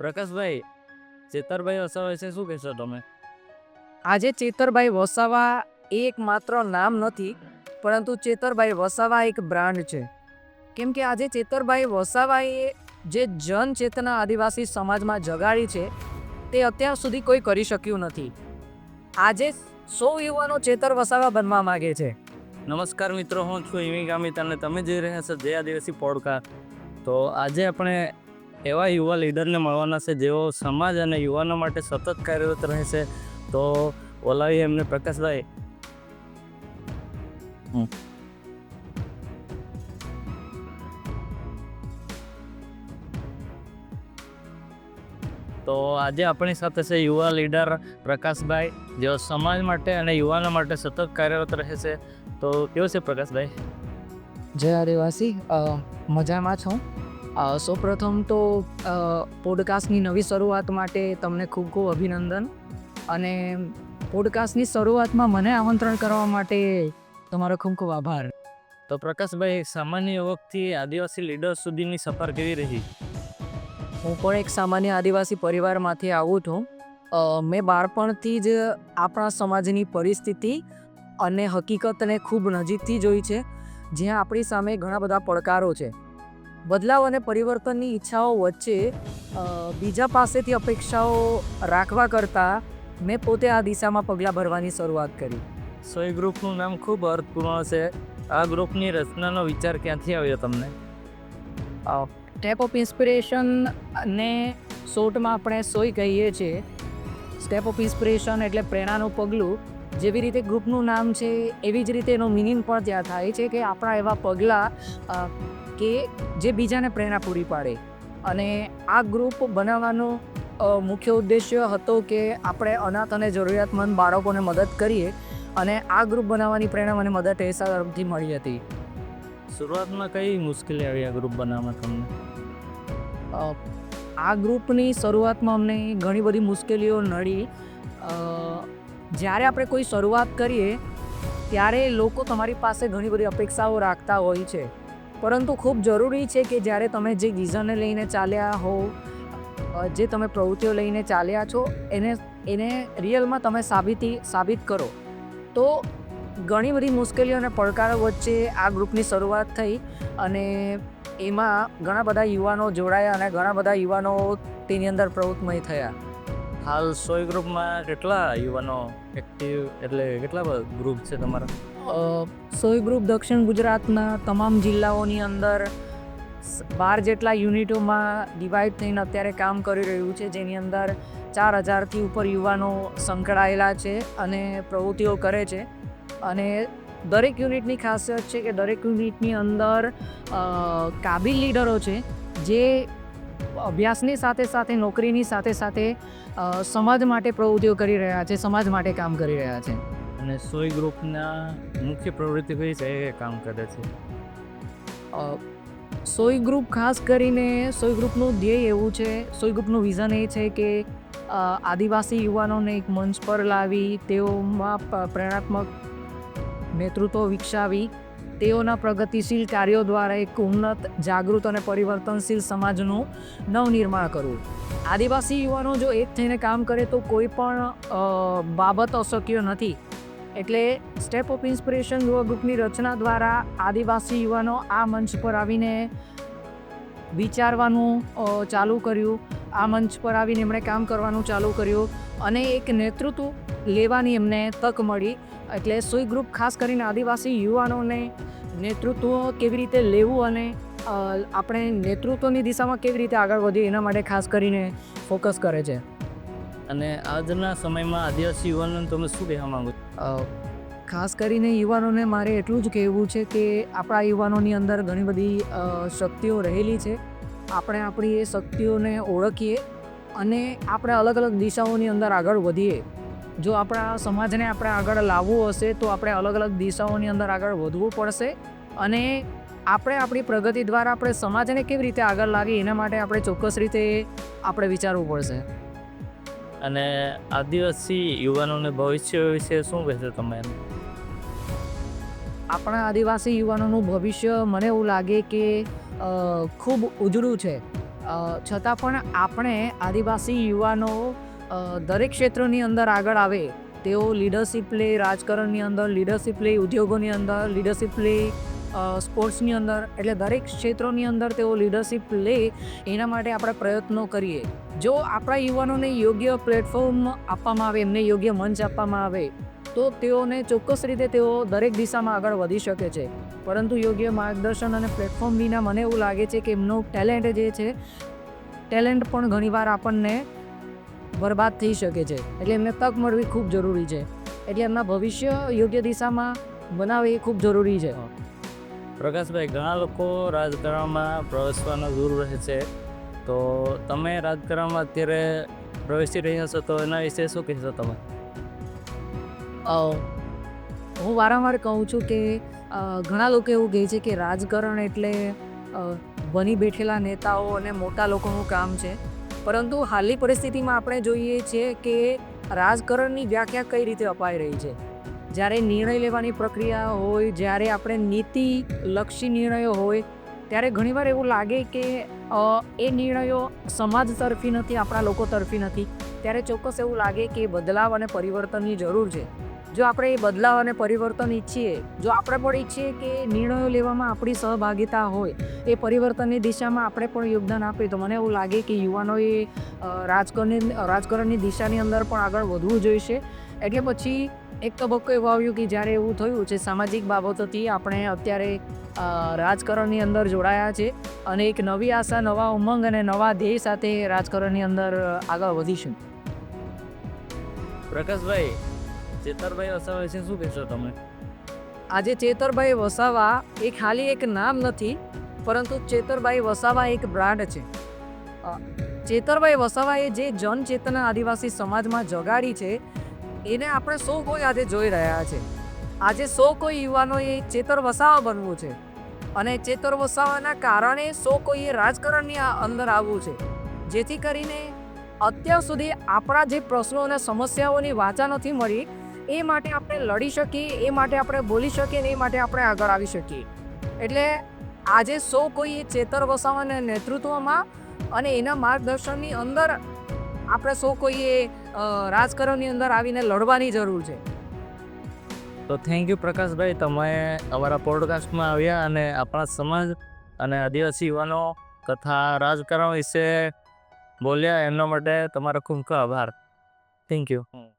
પ્રકાશભાઈ ચેતરભાઈ વસાવા વિશે શું કહેશો તમે? આજે ચેતરભાઈ વસાવા એક માત્ર નામ નથી પરંતુ ચેતરભાઈ વસાવા એક બ્રાન્ડ છે. કેમ કે આજે ચેતરભાઈ વસાવાએ જે જનચેતના આદિવાસી સમાજમાં જગાડી છે તે અત્યાર સુધી કોઈ કરી શક્યું નથી. આજે સો યુવાનો ચેતર વસાવા બનવા માગે છે. નમસ્કાર મિત્રો હું છું ઇમિકા ગામિત અને તમે જોઈ રહ્યા છો જય આદિવાસી પોડકાસ્ટ તો આજે આપણે એવા યુવા લીડરને મળવાના છે જેઓ સમાજ અને યુવાનો માટે સતત કાર્યરત રહેશે તો બોલાવીએ એમને પ્રકાશભાઈ. તો આજે આપણી સાથે છે યુવા લીડર પ્રકાશભાઈ જેઓ સમાજ માટે અને યુવાનો માટે સતત કાર્યરત રહે છે. તો કેવું છે પ્રકાશભાઈ? જય આદિવાસી. મજામાં છું. સૌપ્રથમ તો પોડકાસ્ટની નવી શરૂઆત માટે તમને ખૂબ ખૂબ અભિનંદન અને પોડકાસ્ટની શરૂઆતમાં મને આમંત્રણ કરવા માટે તમારો ખૂબ ખૂબ આભાર. તો પ્રકાશભાઈ સામાન્ય યુવકથી આદિવાસી લીડર સુધીની સફર કેવી રહી? હું પણ એક સામાન્ય આદિવાસી પરિવારમાંથી આવું છું. મેં બાળપણથી જ આપણા સમાજની પરિસ્થિતિ અને હકીકતને ખૂબ નજીકથી જોઈ છે. જ્યાં આપણી સામે ઘણા બધા પડકારો છે. બદલાવ અને પરિવર્તનની ઈચ્છાઓ વચ્ચે બીજા પાસેથી અપેક્ષાઓ રાખવા કરતાં મેં પોતે આ દિશામાં પગલાં ભરવાની શરૂઆત કરી. સોય ગ્રુપનું નામ ખૂબ અર્થપૂર્ણ છે આ ગ્રુપની રચનાનો વિચાર ક્યાંથી આવ્યો તમને? સ્ટેપ ઓફ ઇન્સ્પિરેશન ને શોર્ટમાં આપણે સોય કહીએ છીએ. સ્ટેપ ઓફ ઇન્સ્પિરેશન એટલે પ્રેરણાનું પગલું. જેવી રીતે ગ્રુપનું નામ છે એવી જ રીતે એનો મિનિંગ પણ ત્યાં થાય છે કે આપણા એવા પગલાં કે જે બીજાને પ્રેરણા પૂરી પાડે. અને આ ગ્રુપ બનાવવાનો મુખ્ય ઉદ્દેશ્ય હતો કે આપણે અનાથ અને જરૂરિયાતમંદ બાળકોને મદદ કરીએ અને આ ગ્રુપ બનાવવાની પ્રેરણા મને મદદ ટેરેસા તરફથી મળી હતી. શરૂઆતમાં કઈ મુશ્કેલી આવી આ ગ્રુપ બનાવવામાં તમને? આ ગ્રુપની શરૂઆતમાં અમને ઘણી બધી મુશ્કેલીઓ નડી. જ્યારે આપણે કોઈ શરૂઆત કરીએ ત્યારે લોકો તમારી પાસે ઘણી બધી અપેક્ષાઓ રાખતા હોય છે. પરંતુ ખૂબ જરૂરી છે કે જ્યારે તમે જે વિઝનને લઈને ચાલ્યા હો જે તમે પ્રવૃત્તિઓ લઈને ચાલ્યા છો, એને એને રિયલમાં તમે સાબિતી, સાબિત કરો. તો ઘણી બધી મુશ્કેલીઓ અને પડકારો વચ્ચે આ ગ્રુપની શરૂઆત થઈ અને એમાં ઘણા બધા યુવાનો જોડાયા અને ઘણા બધા યુવાનો તેની અંદર પ્રવૃત્તમય થયા. હાલ સોય ગ્રુપમાં કેટલા યુવાનો એક્ટિવ એટલે કેટલા ગ્રુપ છે તમારા? સોય ગ્રુપ દક્ષિણ ગુજરાતના તમામ જિલ્લાઓની અંદર બાર જેટલા યુનિટોમાં ડિવાઈડ થઈને અત્યારે કામ કરી રહ્યું છે, જેની અંદર ચાર હજારથી ઉપર યુવાનો સંકળાયેલા છે અને પ્રવૃત્તિઓ કરે છે. અને દરેક યુનિટની ખાસિયત છે કે દરેક યુનિટની અંદર કાબિલ લીડરો છે, જે અભ્યાસની સાથે સાથે, નોકરીની સાથે સાથે સમાજ માટે પ્રવૃત્તિઓ કરી રહ્યા છે, સમાજ માટે કામ કરી રહ્યા છે. અને સોય ગ્રુપના મુખ્ય પ્રવૃત્તિ કઈ છે એ કામ કરે છે. સોય ગ્રુપ ખાસ કરીને સોય ગ્રુપનું ધ્યેય એવું છે, સોય ગ્રુપનું વિઝન એ છે કે આદિવાસી યુવાનોને એક મંચ પર લાવી, તેઓમાં પ્રેરણાત્મક નેતૃત્વ વિકસાવી, તેઓના પ્રગતિશીલ કાર્યો દ્વારા એક ઉન્નત, જાગૃત અને પરિવર્તનશીલ સમાજનું નવનિર્માણ કરવું. આદિવાસી યુવાનો જો એક થઈને કામ કરે તો કોઈ પણ બાબત અશક્ય નથી. એટલે સ્ટેપ ઓફ ઇન્સ્પિરેશન યુવા ગ્રુપની રચના દ્વારા આદિવાસી યુવાનો આ મંચ પર આવીને વિચારવાનું ચાલુ કર્યું. આ મંચ પર આવીને એમણે કામ કરવાનું ચાલુ કર્યું અને એક નેતૃત્વ લેવાની એમને તક મળી. એટલે સુઈ ગ્રુપ ખાસ કરીને આદિવાસી યુવાનોને નેતૃત્વ કેવી રીતે લેવું અને આપણે નેતૃત્વની દિશામાં કેવી રીતે આગળ વધીએ એના માટે ખાસ કરીને ફોકસ કરે છે. અને આજના સમયમાં આદિવાસી યુવાનોને તમે શું કહેવા માંગો? ખાસ કરીને યુવાનોને મારે એટલું જ કહેવું છે કે આપણા યુવાનોની અંદર ઘણી બધી શક્તિઓ રહેલી છે. આપણે આપણી એ શક્તિઓને ઓળખીએ અને આપણે અલગ અલગ દિશાઓની અંદર આગળ વધીએ. જો આપણા સમાજને આપણે આગળ લાવવું હશે તો આપણે અલગ અલગ દિશાઓની અંદર આગળ વધવું પડશે અને આપણે આપણી પ્રગતિ દ્વારા આપણે સમાજને કેવી રીતે આગળ લાવીએ એના માટે આપણે ચોક્કસ રીતે આપણે વિચારવું પડશે. અને આદિવાસી યુવાનોને ભવિષ્ય વિશે શું કહેશો તમે આપણા આદિવાસી યુવાનોનું ભવિષ્ય મને એવું લાગે કે ખૂબ ઉજળું છે. છતાં પણ આપણે આદિવાસી યુવાનો દરેક ક્ષેત્રની અંદર આગળ આવે. તેઓ લીડરશિપ લે, રાજકારણની અંદર લીડરશિપ લે, ઉદ્યોગોની અંદર લીડરશિપ લે સ્પોર્ટ્સની અંદર એટલે દરેક ક્ષેત્રોની અંદર તેઓ લીડરશિપ લે એના માટે આપણે પ્રયત્નો કરીએ. જો આપણા યુવાનોને યોગ્ય પ્લેટફોર્મ આપવામાં આવે, એમને યોગ્ય મંચ આપવામાં આવે, તો તેઓને ચોક્કસ રીતે તેઓ દરેક દિશામાં આગળ વધી શકે છે. પરંતુ યોગ્ય માર્ગદર્શન અને પ્લેટફોર્મ વિના મને એવું લાગે છે કે એમનું ટેલેન્ટ જે છે ટેલેન્ટ પણ ઘણીવાર આપણને બરબાદ થઈ શકે છે. એટલે એમને તક મળવી ખૂબ જરૂરી છે. એટલે એમના ભવિષ્ય યોગ્ય દિશામાં બનાવે એ ખૂબ જરૂરી છે. પ્રકાશભાઈ, ઘણા લોકો રાજકારણમાં પ્રવેશવાનો દૂર રહે છે. તો તમે રાજકારણમાં અત્યારે પ્રવેશી રહ્યા છો, તો એના વિશે શું કહેશો તમે? હું વારંવાર કહું છું કે ઘણા લોકો એવું કહે છે કે રાજકારણ એટલે બની બેઠેલા નેતાઓ અને મોટા લોકોનું કામ છે. પરંતુ હાલની પરિસ્થિતિમાં આપણે જોઈએ છીએ કે રાજકારણની વ્યાખ્યા કઈ રીતે અપાઈ રહી છે? જ્યારે નિર્ણય લેવાની પ્રક્રિયા હોય, જ્યારે આપણે નીતિ લક્ષી નિર્ણયો હોય, ત્યારે ઘણીવાર એવું લાગે કે એ નિર્ણયો સમાજ તરફી નથી, આપણા લોકો તરફી નથી. ત્યારે ચોક્કસ એવું લાગે કે બદલાવ અને પરિવર્તનની જરૂર છે. જો આપણે એ બદલાવ અને પરિવર્તન ઈચ્છીએ, જો આપણે પણ ઈચ્છીએ કે નિર્ણયો લેવામાં આપણી સહભાગિતા હોય, એ પરિવર્તનની દિશામાં આપણે પણ યોગદાન આપીએ તો મને એવું લાગે કે યુવાનોએ રાજકારણની રાજકારણની દિશાની અંદર પણ આગળ વધવું જોઈશે. એટલે પછી એક તબક્કો એવો આવ્યો કે જ્યારે એવું થયું છે સામાજિક બાબતોથી આપણે અત્યારે રાજકારણની અંદર જોડાયા છે અને એક નવી આશા નવા ઉમંગ અને નવા ધ્યેય સાથે રાજકારણની અંદર આગળ વધીશું. પ્રકાશભાઈ ચેતરભાઈ વસાવા વિશે શું કહેશો તમે? આજે ચેતરભાઈ વસાવા એ ખાલી એક નામ નથી પરંતુ ચેતરભાઈ વસાવા એક બ્રાન્ડ છે. ચેતરભાઈ વસાવાએ જે જનચેતના આદિવાસી સમાજમાં જગાડી છે એને આપણે સૌ કોઈ આજે જોઈ રહ્યા છે. આજે સૌ કોઈ યુવાનોએ ચેતર વસાવા બનવું છે અને ચેતર વસાવાના કારણે સૌ કોઈએ રાજકારણની અંદર આવવું છે. જેથી કરીને અત્યાર સુધી આપણા જે પ્રશ્નો અને સમસ્યાઓની વાચા નથી મળી, એ માટે આપણે લડી શકીએ, એ માટે આપણે બોલી શકીએ ને એ માટે આપણે આગળ આવી શકીએ. એટલે આજે સૌ કોઈએ ચેતર વસાવાના નેતૃત્વમાં અને એના માર્ગદર્શનની અંદર આપણે સૌ કોઈએ રાજકારણની અંદર આવીને લડવાની જરૂર છે. તો થેન્ક યુ પ્રકાશભાઈ તમે અમારા પોડકાસ્ટમાં આવ્યા અને આપણા સમાજ અને આદિવાસી યુવાનો તથા રાજકારણ વિશે બોલ્યા એમના માટે તમારો ખૂબ ખૂબ આભાર. Thank you